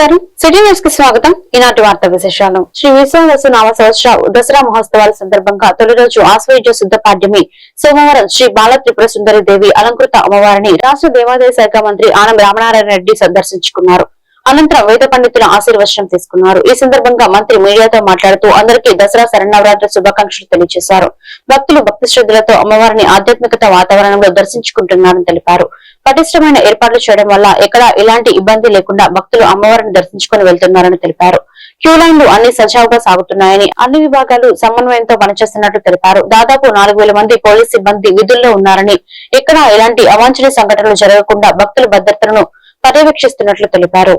నమస్కారం. సిటీ న్యూస్కి స్వాగతం. ఈనాటి వార్త విశేషాలు. శ్రీ విశ్వవసు నామ సంవత్సర దసరా మహోత్సవాల సందర్భంగా తొలి రోజు ఆశ్వయుజ శుద్ధ పాడ్యమి సోమవారం శ్రీ బాల త్రిపుర సుందరి దేవి అలంకృత అమ్మవారిని రాష్ట్ర దేవాదాయ శాఖ మంత్రి ఆనం రామనారాయణ రెడ్డి సందర్శించుకున్నారు. అనంతరం వేద పండితుల ఆశీర్వచనం తీసుకున్నారు. ఈ సందర్భంగా మంత్రి మీడియాతో మాట్లాడుతూ అందరికీ దసరా శరణవరాత్రి శుభాకాంక్షలు తెలియజేశారు. భక్తులు భక్తి శ్రద్ధలతో అమ్మవారిని ఆధ్యాత్మికత వాతావరణంలో దర్శించుకుంటున్నారని తెలిపారు. పటిష్టమైన ఏర్పాట్లు చేయడం వల్ల ఎక్కడా ఎలాంటి ఇబ్బంది లేకుండా భక్తులు అమ్మవారిని దర్శించుకుని వెళ్తున్నారని తెలిపారు. క్యూ లైన్లు అన్ని సజావుగా సాగుతున్నాయని అన్ని విభాగాలు సమన్వయంతో పనిచేస్తున్నట్లు తెలిపారు. దాదాపు నాలుగు వేల మంది పోలీస్ సిబ్బంది విధుల్లో ఉన్నారని ఎక్కడా ఎలాంటి అవాంఛనీయ సంఘటనలు జరగకుండా భక్తుల భద్రతను పర్యవేక్షిస్తున్నట్లు తెలిపారు.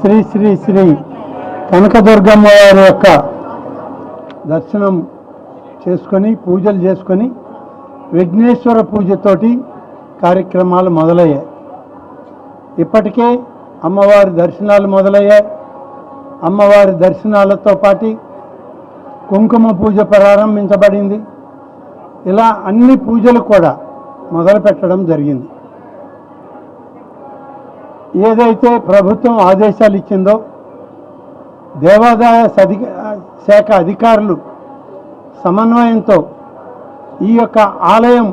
శ్రీ శ్రీ శ్రీ కనకదుర్గమ్మ వారి యొక్క దర్శనం చేసుకొని పూజలు చేసుకొని విఘ్నేశ్వర పూజతోటి కార్యక్రమాలు మొదలయ్యాయి. ఇప్పటికే అమ్మవారి దర్శనాలు మొదలయ్యాయి. అమ్మవారి దర్శనాలతో పాటు కుంకుమ పూజ ప్రారంభించబడింది. ఇలా అన్ని పూజలు కూడా మొదలు పెట్టడం జరిగింది. ఏదైతే ప్రభుత్వం ఆదేశాలు ఇచ్చిందో దేవాదాయ సధి శాఖ అధికారులు సమన్వయంతో ఈ యొక్క ఆలయం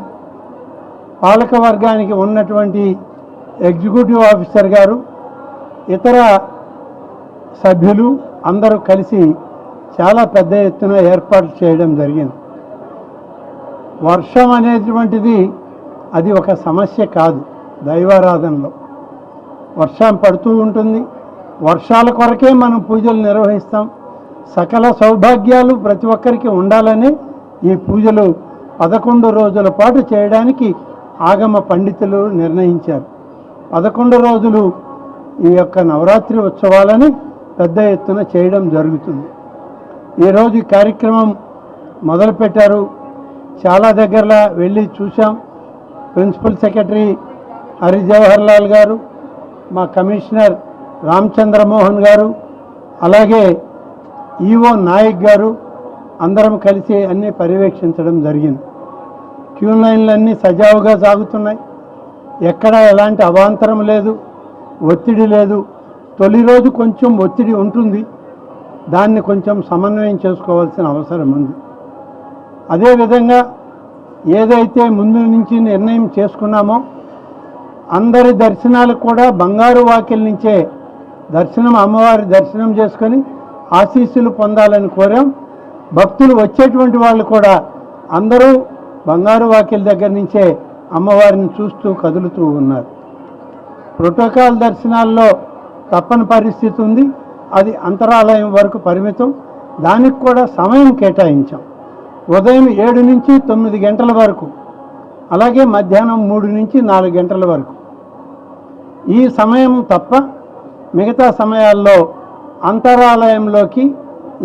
పాలక వర్గానికి ఉన్నటువంటి ఎగ్జిక్యూటివ్ ఆఫీసర్ గారు ఇతర సభ్యులు అందరూ కలిసి చాలా పెద్ద ఎత్తున ఏర్పాటు చేయడం జరిగింది. వర్షం అనేటువంటిది అది ఒక సమస్య కాదు దైవారాధనలో. వర్షం పడుతూ ఉంటుంది. వర్షాల కొరకే మనం పూజలు నిర్వహిస్తాం. సకల సౌభాగ్యాలు ప్రతి ఒక్కరికి ఉండాలని ఈ పూజలు పదకొండు రోజుల పాటు చేయడానికి ఆగమ పండితులు నిర్ణయించారు. పదకొండు రోజులు ఈ యొక్క నవరాత్రి ఉత్సవాలని పెద్ద ఎత్తున చేయడం జరుగుతుంది. ఈరోజు ఈ కార్యక్రమం మొదలుపెట్టారు. చాలా దగ్గరలా వెళ్ళి చూసాం ప్రిన్సిపల్ సెక్రటరీ హరిజవహర్ లాల్ గారు మా కమిషనర్ రామచంద్రమోహన్ గారు అలాగే ఈఓ నాయక్ గారు అందరం కలిసి అన్నీ పర్యవేక్షించడం జరిగింది. క్యూ లైన్లన్నీ సజావుగా సాగుతున్నాయి. ఎక్కడ ఎలాంటి అవాంతరం లేదు ఒత్తిడి లేదు. తొలి రోజు కొంచెం ఒత్తిడి ఉంటుంది. దాన్ని కొంచెం సమన్వయం చేసుకోవాల్సిన అవసరం ఉంది. అదేవిధంగా ఏదైతే ముందు నుంచి నిర్ణయం చేసుకున్నామో అందరి దర్శనాలు కూడా బంగారు వాకిల్ నుంచే దర్శనం అమ్మవారి దర్శనం చేసుకొని ఆశీస్సులు పొందాలని కోరాం. భక్తులు వచ్చేటువంటి వాళ్ళు కూడా అందరూ బంగారు వాకిల్ దగ్గర నుంచే అమ్మవారిని చూస్తూ కదులుతూ ఉన్నారు. ప్రోటోకాల్ దర్శనాల్లో తప్పని పరిస్థితి ఉంది. అది అంతరాలయం వరకు పరిమితం. దానికి కూడా సమయం కేటాయించాం. ఉదయం ఏడు నుంచి తొమ్మిది గంటల వరకు అలాగే మధ్యాహ్నం మూడు నుంచి నాలుగు గంటల వరకు. ఈ సమయం తప్ప మిగతా సమయాల్లో అంతరాలయంలోకి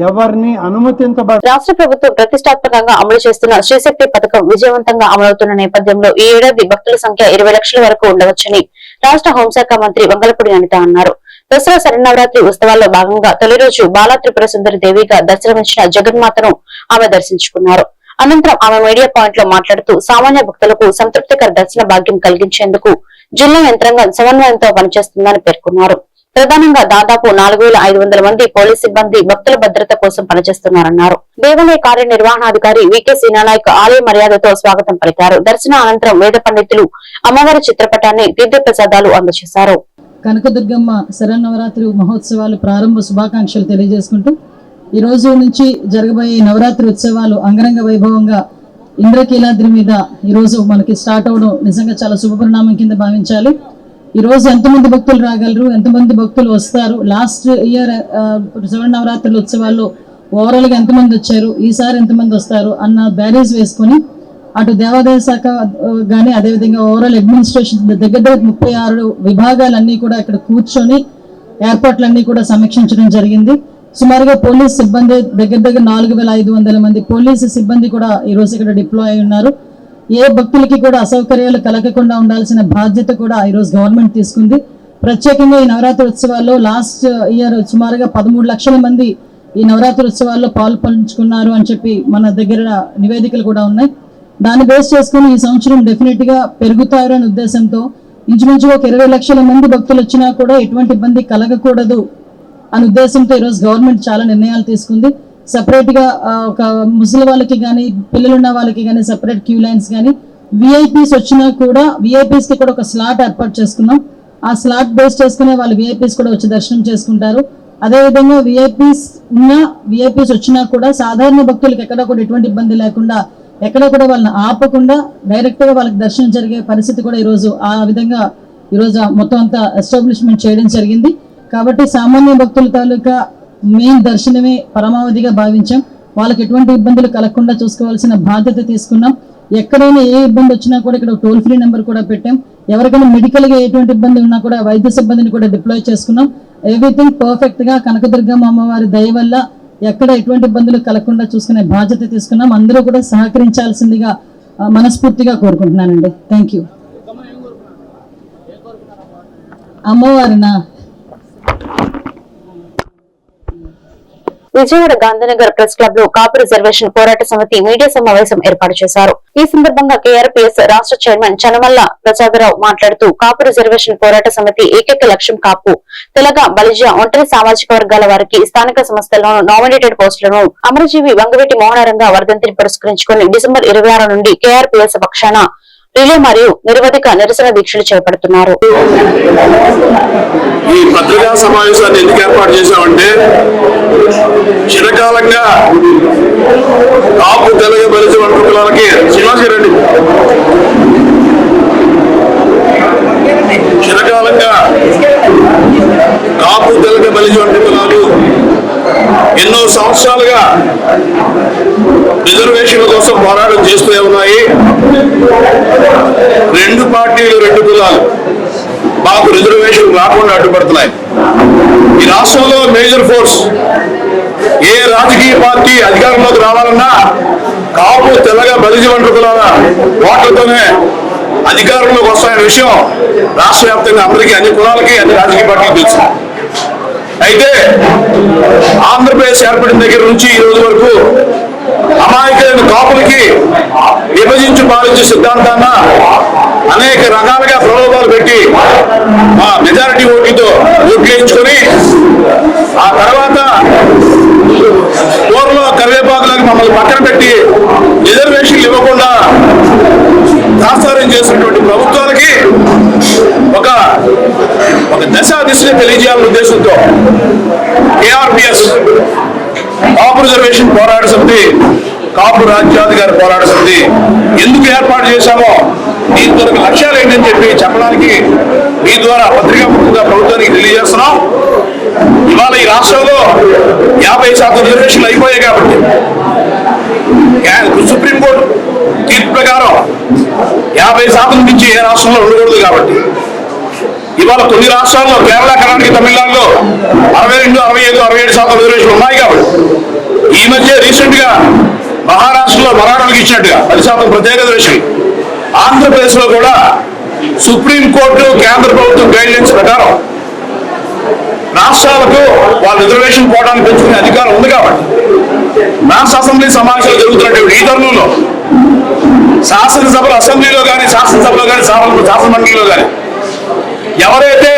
ఎవరిని అనుమతించబడ రాష్ట్ర ప్రభుత్వం ప్రతిష్టాత్మకంగా అమలు చేస్తున్న శ్రీశక్తి పథకం విజయవంతంగా అమలవుతున్న నేపథ్యంలో ఈ ఏడాది భక్తుల సంఖ్య ఇరవై లక్షల వరకు ఉండవచ్చని రాష్ట్ర హోంశాఖ మంత్రి వంగలపూడి అనిత అన్నారు. దసరా శరణవరాత్రి ఉత్సవాల్లో భాగంగా తొలి రోజు బాలా త్రిపుర సుందరి దేవిగా దర్శనమిచ్చిన జగన్మాతను ఆమె దర్శించుకున్నారు. అనంతరం ఆమె మీడియా పాయింట్లో మాట్లాడుతూ సామాన్య భక్తులకు సంతృప్తికర దర్శన భాగ్యం కలిగించేందుకు జిల్లా యంత్రాంగం సమన్వయంతో పనిచేస్తుందని పేర్కొన్నారు. ప్రధానంగా దాదాపు నాలుగు వేల ఐదు వందల మంది పోలీస్ సిబ్బంది భక్తుల భద్రత కోసం పనిచేస్తున్నారన్నారు. దేవాలయ కార్యనిర్వహణాధికారి వికే సీనానాయక్ ఆలయ మర్యాదతో స్వాగతం పలికారు. దర్శన అనంతరం వేద పండితులు అమ్మవారి చిత్రపటాన్ని తీర్థప్రసాదాలు అందజేశారు. కనకదుర్గమ్మ శరన్నవరాత్రి మహోత్సవాలు ప్రారంభ శుభాకాంక్షలు తెలియజేసుకుంటూ ఈ రోజు నుంచి జరగబోయే నవరాత్రి ఉత్సవాలు అంగరంగ వైభవంగా ఇంద్రకీలాద్రి మీద ఈ రోజు మనకి స్టార్ట్ అవడం నిజంగా చాలా శుభపరిణామం కింద భావించాలి. ఈ రోజు ఎంతమంది భక్తులు రాగలరు? ఎంతమంది భక్తులు వస్తారు? లాస్ట్ ఇయర్ శివ నవరాత్రుల ఉత్సవాల్లో ఓవరాల్గా ఎంతమంది వచ్చారు? ఈసారి ఎంతమంది వస్తారు? అన్న బ్యారేజ్ వేసుకొని అటు దేవాదాయ శాఖ కానీ అదేవిధంగా ఓవరాల్ అడ్మినిస్ట్రేషన్ దగ్గర దగ్గర ముప్పై ఆరు విభాగాలన్నీ కూడా ఇక్కడ కూర్చొని ఏర్పాట్లన్నీ కూడా సమీక్షించడం జరిగింది. సుమారుగా పోలీస్ సిబ్బంది దగ్గర దగ్గర నాలుగు వేల ఐదు వందల మంది పోలీసు సిబ్బంది కూడా ఈ రోజు ఇక్కడ డిప్లాయ్ అయి ఉన్నారు. ఏ భక్తులకి కూడా అసౌకర్యాలు కలగకుండా ఉండాల్సిన బాధ్యత కూడా ఈ రోజు గవర్నమెంట్ తీసుకుంది. ప్రత్యేకంగా ఈ నవరాత్రి ఉత్సవాల్లో లాస్ట్ ఇయర్ సుమారుగా పదమూడు లక్షల మంది ఈ నవరాత్రి ఉత్సవాల్లో పాలు పంచుకున్నారు అని చెప్పి మన దగ్గర నివేదికలు కూడా ఉన్నాయి. దాన్ని బేస్ చేసుకుని ఈ సంవత్సరం డెఫినెట్గా పెరుగుతారు అనే ఉద్దేశంతో ఇంచుమించు ఒక ఇరవై లక్షల మంది భక్తులు వచ్చినా కూడా ఎటువంటి ఇబ్బంది కలగకూడదు అనే ఉద్దేశంతో ఈరోజు గవర్నమెంట్ చాలా నిర్ణయాలు తీసుకుంది. సపరేట్గా ఒక ముసలి వాళ్ళకి కానీ పిల్లలున్న వాళ్ళకి కానీ సపరేట్ క్యూ లైన్స్ కానీ విఐపీస్ వచ్చినా కూడా విఐపీస్కి కూడా ఒక స్లాట్ ఏర్పాటు చేసుకున్నాం. ఆ స్లాట్ బేస్ చేసుకునే వాళ్ళు విఐపీస్ కూడా వచ్చి దర్శనం చేసుకుంటారు. అదేవిధంగా విఐపీస్ ఉన్న విఐపీస్ వచ్చినా కూడా సాధారణ భక్తులకు ఎక్కడ కూడా ఎటువంటి ఇబ్బంది లేకుండా ఎక్కడ కూడా వాళ్ళని ఆపకుండా డైరెక్ట్గా వాళ్ళకి దర్శనం జరిగే పరిస్థితి కూడా ఈరోజు ఆ విధంగా ఈరోజు మొత్తం అంతా ఎస్టాబ్లిష్మెంట్ చేయడం జరిగింది. కాబట్టి సామాన్య భక్తుల తాలూకా మెయిన్ దర్శనమే పరమావధిగా భావించాం. వాళ్ళకి ఎటువంటి ఇబ్బందులు కలగకుండా చూసుకోవాల్సిన బాధ్యత తీసుకున్నాం. ఎక్కడైనా ఏ ఇబ్బంది వచ్చినా కూడా ఇక్కడ టోల్ ఫ్రీ నెంబర్ కూడా పెట్టాం. ఎవరికైనా మెడికల్గా ఎటువంటి ఇబ్బంది ఉన్నా కూడా వైద్య సిబ్బందిని కూడా డిప్లాయ్ చేసుకున్నాం. ఎవ్రీథింగ్ పర్ఫెక్ట్గా కనకదుర్గమ్మ అమ్మవారి దయ వల్ల ఎక్కడ ఎటువంటి ఇబ్బందులు కలగకుండా చూసుకునే బాధ్యత తీసుకున్నాం. అందరూ కూడా సహకరించాల్సిందిగా మనస్ఫూర్తిగా కోరుకుంటున్నానండి. థ్యాంక్ యూ అమ్మవారినా? విజయవాడ గాంధీనగర్ ప్రెస్ క్లబ్లో కాపు రిజర్వేషన్ పోరాట సమితి మీడియా సమావేశం ఏర్పాటు చేశారు. ఈ సందర్భంగా కేఆర్పీఎస్ రాష్ట్ర చైర్మన్ చనమల్ల ప్రసాదరావు మాట్లాడుతూ కాపు రిజర్వేషన్ పోరాట సమితి ఏకైక లక్ష్యం కాపు. తెలగ బలిజ ఒంటరి సామాజిక వర్గాల వారికి స్థానిక సంస్థల్లోనూ నామినేటెడ్ పోస్టులను అమరజీవి వంగవీటి మోహనరంగా వర్ధంతిని పురస్కరించుకుని డిసెంబర్ ఇరవై ఆరు నుండి కేఆర్పీఎస్ పక్షాన రిలే మరియు నిరవధిక నిరసన దీక్షలు చేపడుతున్నారు. ఈ పత్రికా సమావేశాన్ని ఎందుకు ఏర్పాటు చేశామంటే చిరకాలంగా కాపు తెలుగు బలిసి వంటి పిల్లలకి రెడ్డి చిరకాలంగా కాపు తెలుగు బలిసి వంటకులాలు ఎన్నో సంవత్సరాలుగా రిజర్వేషన్ కోసం పోరాటం చేస్తూనే ఉన్నాయి. రెండు పార్టీలు రెండు కులాలు మాకు రిజర్వేషన్ రాకుండా అడ్డుపడుతున్నాయి. ఈ రాష్ట్రంలో మేజర్ ఫోర్స్ ఏ రాజకీయ పార్టీ అధికారంలోకి రావాలన్నా కాపు తెల్లగా బలిజి వంటకులాల ఓట్లతోనే అధికారంలోకి వస్తాయనే విషయం రాష్ట్ర వ్యాప్తంగా అందరికీ అన్ని కులాలకి అన్ని రాజకీయ పార్టీలు తెలుసు. అయితే ఆంధ్రప్రదేశ్ ఏర్పడిన దగ్గర నుంచి ఈ రోజు వరకు అమాయకులైన కాపులకి విభజించి పాలించే సిద్ధాంతాన్న అనేక రకాలుగా ప్రలోభాలు పెట్టి మా మెజారిటీ ఓట్లతో ఓట్లేయించుకొని ఆ తర్వాత పూర్వ కరివేపాకులకు మమ్మల్ని పక్కన పెట్టి రిజర్వేషన్లు ఇవ్వకుండా దాస్తారం ఒక దశా తెలియజేయాలనే ఉద్దేశంతో ఏఆర్పిఎస్ కాపు రిజర్వేషన్ పోరాట సమితి కాపు రాజ్యాధికారి పోరాట సమితి ఎందుకు ఏర్పాటు చేశామో దీని ద్వారా లక్ష్యాలు ఏంటని చెప్పి చెప్పడానికి మీ ద్వారా పత్రికా ముఖ్యంగా ప్రభుత్వానికి తెలియజేస్తున్నాం. ఇవాళ ఈ రాష్ట్రంలో యాభై శాతం రిజర్వేషన్లు అయిపోయాయి కాబట్టి సుప్రీంకోర్టు తీర్పు ప్రకారం యాభై శాతం నుంచి ఏ రాష్ట్రంలో ఉండకూడదు కాబట్టి ఇవాళ కొన్ని రాష్ట్రాల్లో కేరళ కర్ణాటక తమిళనాడులో అరవై రెండు అరవై ఐదు అరవై ఏడు శాతం రిజర్వేషన్లు ఉన్నాయి కాబట్టి ఈ మధ్య రీసెంట్గా మహారాష్ట్రలో మరాఠాలకు ఇచ్చినట్టుగా పది శాతం ప్రత్యేక రిజర్వేషన్. ఆంధ్రప్రదేశ్లో కూడా సుప్రీం కోర్టు కేంద్ర ప్రభుత్వం గైడ్లైన్స్ ప్రకారం రాష్ట్రాలకు వాళ్ళ రిజర్వేషన్ పోవడానికి పెంచుకునే అధికారం ఉంది కాబట్టి నాస్ అసెంబ్లీ సమావేశాలు జరుగుతున్నటువంటి ఈ తరుణంలో శాసనసభలో అసెంబ్లీలో కానీ శాసనసభలో కానీ శాసన శాసన మండలిలో కానీ ఎవరైతే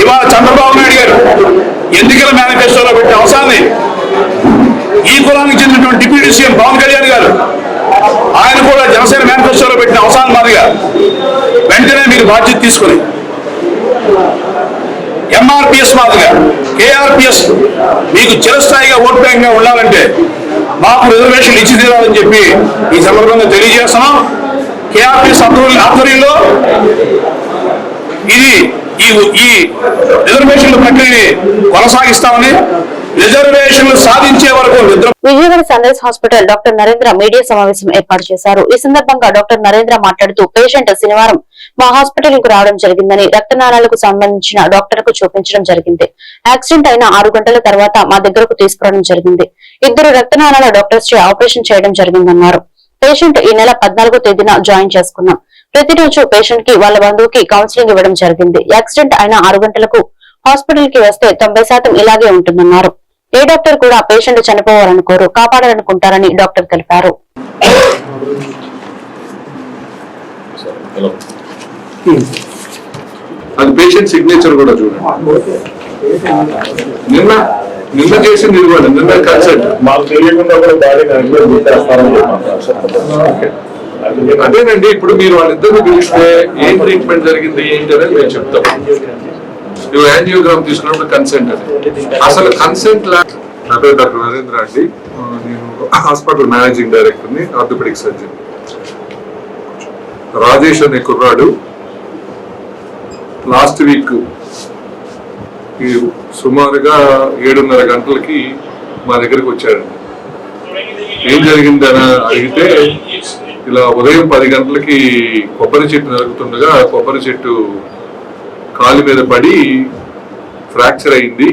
ఇవాళ చంద్రబాబు నాయుడు గారు ఎన్నికల మేనిఫెస్టోలో పెట్టిన అవసరాన్ని ఈ కులానికి చెందినటువంటి డిప్యూటీ సీఎం పవన్ కళ్యాణ్ గారు ఆయన కూడా జనసేన మేనిఫెస్టోలో పెట్టిన అవసరాన్ని మాదిరిగా వెంటనే మీరు బాధ్యత తీసుకుని ఎంఆర్పిఎస్ మాదిరిగా కేఆర్పిఎస్ మీకు చిరస్థాయిగా ఓట్ బ్యాంక్గా ఉండాలంటే మాకు రిజర్వేషన్ ఇచ్చి తీరాలని చెప్పి ఈ సందర్భంగా తెలియజేస్తున్నాం. కేఆర్పిఎస్ ఆధ్వర్యంలో ఆధ్వర్యంలో ఇది ఈ ఈ రిజర్వేషన్ల ప్రక్రియని కొనసాగిస్తామని రిజర్వేషన్లు సాధించే వరకు Vijayawada sunrise hospital doctor Narendra media సమావేశం ఏర్పాటు చేశారు. ఈ సందర్భంగా డాక్టర్ నరేంద్ర మాట్లాడుతూ పేషెంట్ శనివారం మా హాస్పిటల్కు రావడం జరిగిందని రక్తనాళాలకు సంబంధించిన డాక్టర్కు చూపించడం జరిగింది. యాక్సిడెంట్ అయిన ఆరు గంటల తర్వాత మా దగ్గరకు తీసుకురావడం జరిగింది. ఇద్దరు రక్తనాళాల డాక్టర్స్ చే ఆపరేషన్ చేయడం జరిగిందన్నారు. పేషెంట్ ఈ నెల పద్నాలుగో తేదీన జాయిన్ చేసుకున్నాం. ప్రతిరోజు పేషెంట్కి వాళ్ళ బంధువుకి కౌన్సిలింగ్ ఇవ్వడం జరిగింది. యాక్సిడెంట్ అయిన ఆరు గంటలకు హాస్పిటల్కి వస్తే తొంభై శాతం ఇలాగే ఉంటుందన్నారు. ఏ డాక్టర్ కూడా పేషెంట్ చనిపోవాలనుకోరు కాపాడాలనుకుంటారని డాక్టర్ తెలిపారు. అది పేషెంట్ సిగ్నేచర్ కూడా చూడండి. నిన్న నిన్న చేసింది ఇది కూడా నిన్న కన్సల్ట్ మాకు తెలియకుండా కూడా బాడీ అదేనండి ఇప్పుడు మీరు వాళ్ళిద్దరిని పిలిస్తే ఏం ట్రీట్మెంట్ జరిగింది ఏంటి అనేది మేము చెప్తాం. నువ్వు యాంజియోగ్రామ్ తీసుకున్నప్పుడు కన్సెంట్ అది. అసలు కన్సెంట్ లా నా పేరు డాక్టర్ నరేంద్ర అండి. నేను హాస్పిటల్ మేనేజింగ్ డైరెక్టర్ని ఆర్థోపెడిక్ సర్జన్. రాజేష్ అనే కుర్రాడు లాస్ట్ వీక్ సుమారుగా ఏడున్నర గంటలకి మా దగ్గరికి వచ్చాడండి. ఏం జరిగిందని అడిగితే ఇలా ఉదయం పది గంటలకి కొబ్బరి చెట్టు నరుకుతుండగా కొబ్బరి చెట్టు కాలు మీద పడి ఫ్రాక్చర్ అయింది.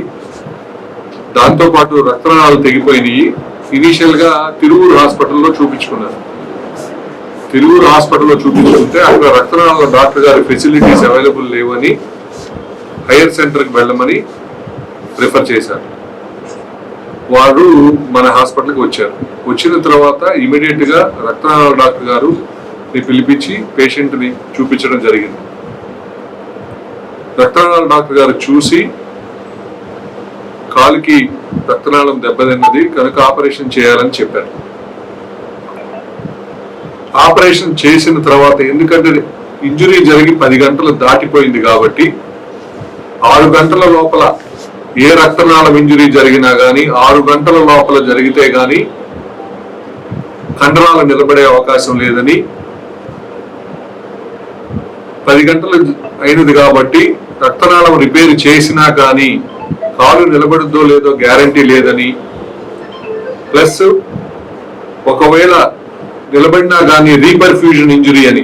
దాంతో పాటు రక్తనాళాలు తెగిపోయినాయి. ఇనీషియల్గా తిరువురు హాస్పిటల్లో చూపించుకున్నారు. తిరువురు హాస్పిటల్లో చూపించుకుంటే అక్కడ రక్తనాళాల డాక్టర్ గారి ఫెసిలిటీస్ అవైలబుల్ లేవని హైయర్ సెంటర్కి వెళ్ళమని రిఫర్ చేశారు. వారు మన హాస్పిటల్కి వచ్చారు. వచ్చిన తర్వాత ఇమీడియట్గా గా డాక్టర్ గారు పిలిపించి పేషెంట్ని చూపించడం జరిగింది. రక్తనాళ డాక్టర్ గారు చూసి కాలుకి రక్తనాళం దెబ్బతిన్నది కనుక ఆపరేషన్ చేయాలని చెప్పారు. ఆపరేషన్ చేసిన తర్వాత ఎందుకంటే ఇంజురీ జరిగి పది గంటలు దాటిపోయింది కాబట్టి ఆరు గంటల లోపల ఏ రక్తనాళం ఇంజురీ జరిగినా కానీ ఆరు గంటల లోపల జరిగితే గాని కండరాలు నిలబడే అవకాశం లేదని పది గంటలు అయినది కాబట్టి రక్తనాళం రిపేర్ చేసినా కానీ కాలు నిలబడుద్దో లేదో గ్యారంటీ లేదని ప్లస్ ఒకవేళ నిలబడినా కానీ రీపర్ఫ్యూజన్ ఇంజురీ అని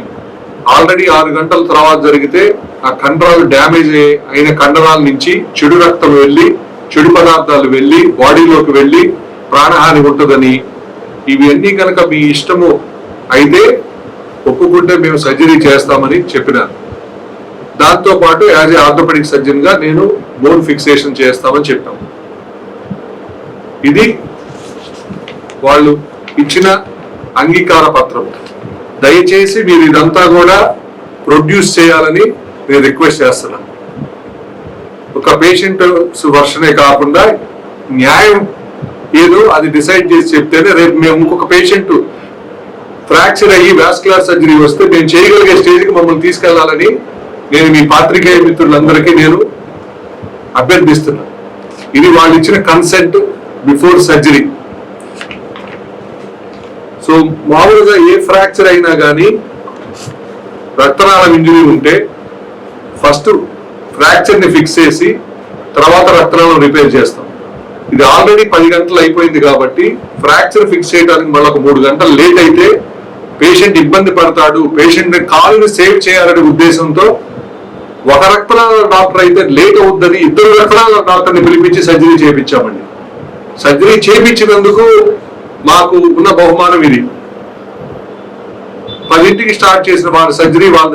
ఆల్రెడీ ఆరు గంటల తర్వాత జరిగితే ఆ కండరాలు డ్యామేజ్ అయిన కండరాల నుంచి చెడు రక్తం వెళ్ళి చెడు పదార్థాలు వెళ్ళి బాడీలోకి వెళ్ళి ప్రాణహాని ఉంటుందని ఇవన్నీ కనుక మీ ఇష్టము అయితే ఒప్పుకుంటే మేము సర్జరీ చేస్తామని చెప్పినాను దాంతో పాటు యాజ్ ఏ ఆర్థోపెడిక్ సర్జన్గా నేను బోన్ ఫిక్సేషన్ చేస్తామని చెప్పాం. ఇది వాళ్ళు ఇచ్చిన అంగీకార పత్రం. దయచేసి మీరు ఇదంతా కూడా ప్రొడ్యూస్ చేయాలని నేను రిక్వెస్ట్ చేస్తున్నాను ఒక పేషెంట్ వర్షనే కాకుండా న్యాయం ఏదో అది డిసైడ్ చేసి చెప్తేనే రేపు మేము ఇంకొక పేషెంట్ ఫ్రాక్చర్ అయ్యి వాస్కులర్ సర్జరీ వస్తే మేము చేయగలిగే స్టేజ్కి మమ్మల్ని తీసుకెళ్ళాలని నేను మీ పాత్రికేయ మిత్రులందరికీ నేను అభ్యర్థిస్తున్నాను ఇది వాళ్ళు ఇచ్చిన కన్సెంట్ బిఫోర్ సర్జరీ సో మామూలుగా ఏ ఫ్రాక్చర్ అయినా కానీ రక్తనాళం ఇంజరీ ఉంటే ఫస్ట్ ఫ్రాక్చర్ని ఫిక్స్ చేసి తర్వాత రక్తనాళం రిపేర్ చేస్తాం. ఇది ఆల్రెడీ పది గంటలు అయిపోయింది కాబట్టి ఫ్రాక్చర్ ఫిక్స్ చేయడానికి మళ్ళీ ఒక మూడు గంటలు లేట్ అయితే పేషెంట్ ఇబ్బంది పడతాడు. పేషెంట్ కాలుని సేవ్ చేయాలనే ఉద్దేశంతో ఒక రక్తనాళ డాక్టర్ అయితే లేట్ అవుద్దని ఇద్దరు రక్తనాళ డాక్టర్ని పిలిపించి సర్జరీ చేయించామండి. సర్జరీ చేయించినందుకు మాకు ఉన్న బహుమానం ఇది. పదింటికి స్టార్ట్ చేసిన వాళ్ళ సర్జరీ వాళ్ళ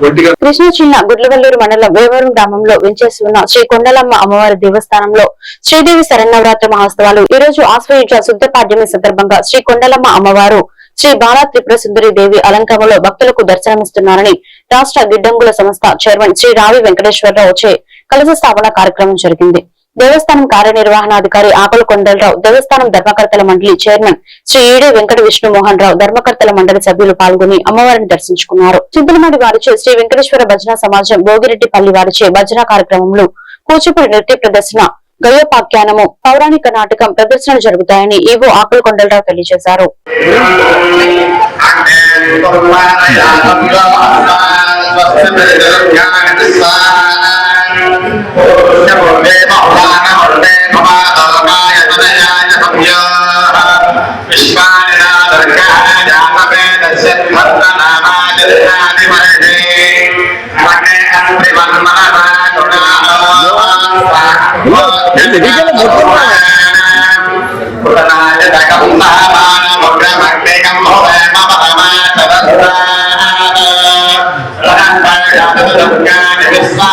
కృష్ణా జిల్లా గుడ్లవల్లూరు మండలం వేవరం గ్రామంలో వెంచేసి ఉన్న శ్రీ కొండలమ్మ అమ్మవారి దేవస్థానంలో శ్రీదేవి శరన్నవరాత్రి మహోత్సవాలు. ఈ రోజు ఆశ్వయుజ శుద్ధ పాడ్యమి సందర్భంగా శ్రీ కొండలమ్మ అమ్మవారు శ్రీ బాలా త్రిపుర సుందరి దేవి అలంకరణలో భక్తులకు దర్శనమిస్తున్నారని రాష్ట్ర గిడ్డంగుల సంస్థ చైర్మన్ శ్రీ రావి వెంకటేశ్వరరావు వచ్చే కలశ స్థాపన కార్యక్రమం జరిగింది. దేవస్థానం కార్యనిర్వహణాధికారి ఆకుల కొండలరావు దేవస్థానం ధర్మకర్తల మండలి చైర్మన్ శ్రీ ఈడే వెంకట విష్ణు మోహన్ రావు ధర్మకర్తల మండలి సభ్యులు పాల్గొని అమ్మవారిని దర్శించుకున్నారు. చింతలమాడి వారిచే శ్రీ వెంకటేశ్వర భజన సమాజం భోగిరెడ్డిపల్లి వారిచే భజన కార్యక్రమంలో కూచిపూడి నృత్య ప్రదర్శన గయోపాఖ్యానము పౌరాణిక నాటకం ప్రదర్శనలు జరుగుతాయని ఈవో ఆకుల కొండలరావు తెలియజేశారు. Jadi dia lah betul lah. Kurang aja kamu sama, moga mati kamu oleh mama mama terasa. Lantai jatuh dengan bisa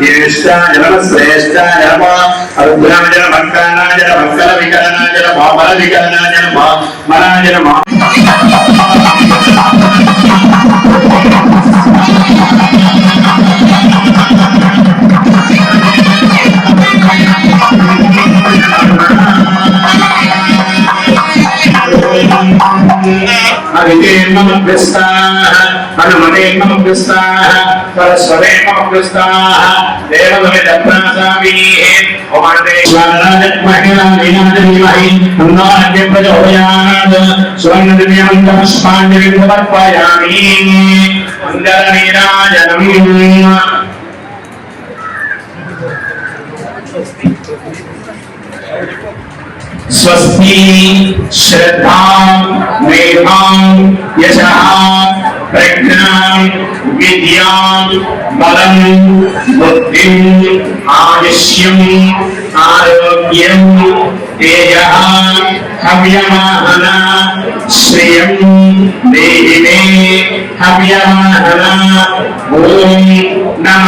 ज्येष्ठाय नमः श्रेष्ठाय नमः रुद्राय नमः भक्तानाय नमः कलविकरणाय नमः बलविकरणाय नमः मनाय नमः हरितेर्ममभ्यस्ताः हनुमतेर्ममभ्यस्ताः परस्वरेर्ममभ्यस्ताः देवगमिदप्रासामीः ओमाते स्वाराजत्महिलाधीनाधीमहि अन्नाद्य प्रचोदयात् सुवर्णदिव्यमन्तः पुष्पाञ्जलिर्मर्पयामि मन्दरनीराजनम् స్వస్తి శ్రద్ధాం మేధాం యశాం ప్రజ్ఞాం విద్యాం బలం బుద్ధిం ఆయుష్యం ఆరోగ్యం తేజ హవ్యమాహన శ్రియం దేహి మే హవ్యమాహన ఓం నమ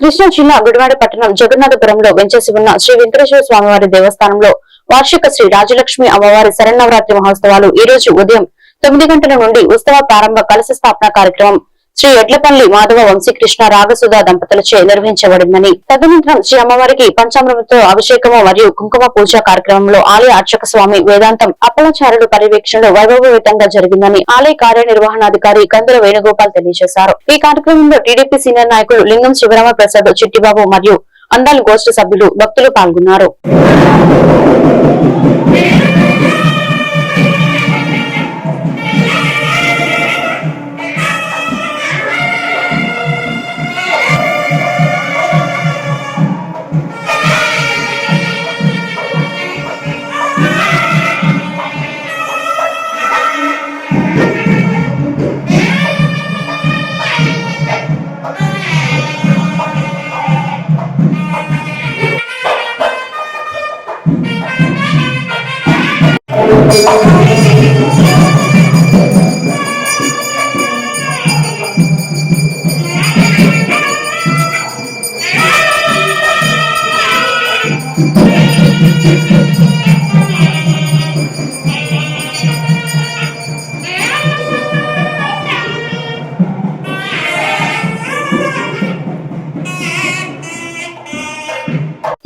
కృష్ణా జిల్లా గుడివాడ పట్టణం జగన్నాథపురంలో వెంచేసి ఉన్న శ్రీ వెంకటేశ్వర స్వామివారి దేవస్థానంలో వార్షిక శ్రీ రాజలక్ష్మి అమ్మవారి శరన్నవరాత్రి మహోత్సవాలు ఈ రోజు ఉదయం తొమ్మిది గంటల నుండి ఉత్సవ ప్రారంభ కలశ స్థాపన కార్యక్రమం శ్రీ ఎడ్లపల్లి మాధవ వంశీకృష్ణ రాగసుధ దంపతులచే నిర్వహించబడిందని. తదనంతరం శ్రీ అమ్మవారికి పంచామృతంతో అభిషేకము మరియు కుంకుమ పూజ కార్యక్రమంలో ఆలయ అర్చక స్వామి వేదాంతం అప్పలచారుడు పర్యవేక్షణలో వైభవయుతంగా జరిగిందని ఆలయ కార్యనిర్వహణాధికారి కందుల వేణుగోపాల్ తెలియజేశారు. ఈ కార్యక్రమంలో టీడీపీ సీనియర్ నాయకులు లింగం శివరామ ప్రసాద్ చిట్టిబాబు మరియు అందాల్ గోష్ఠి సభ్యులు భక్తులు పాల్గొన్నారు.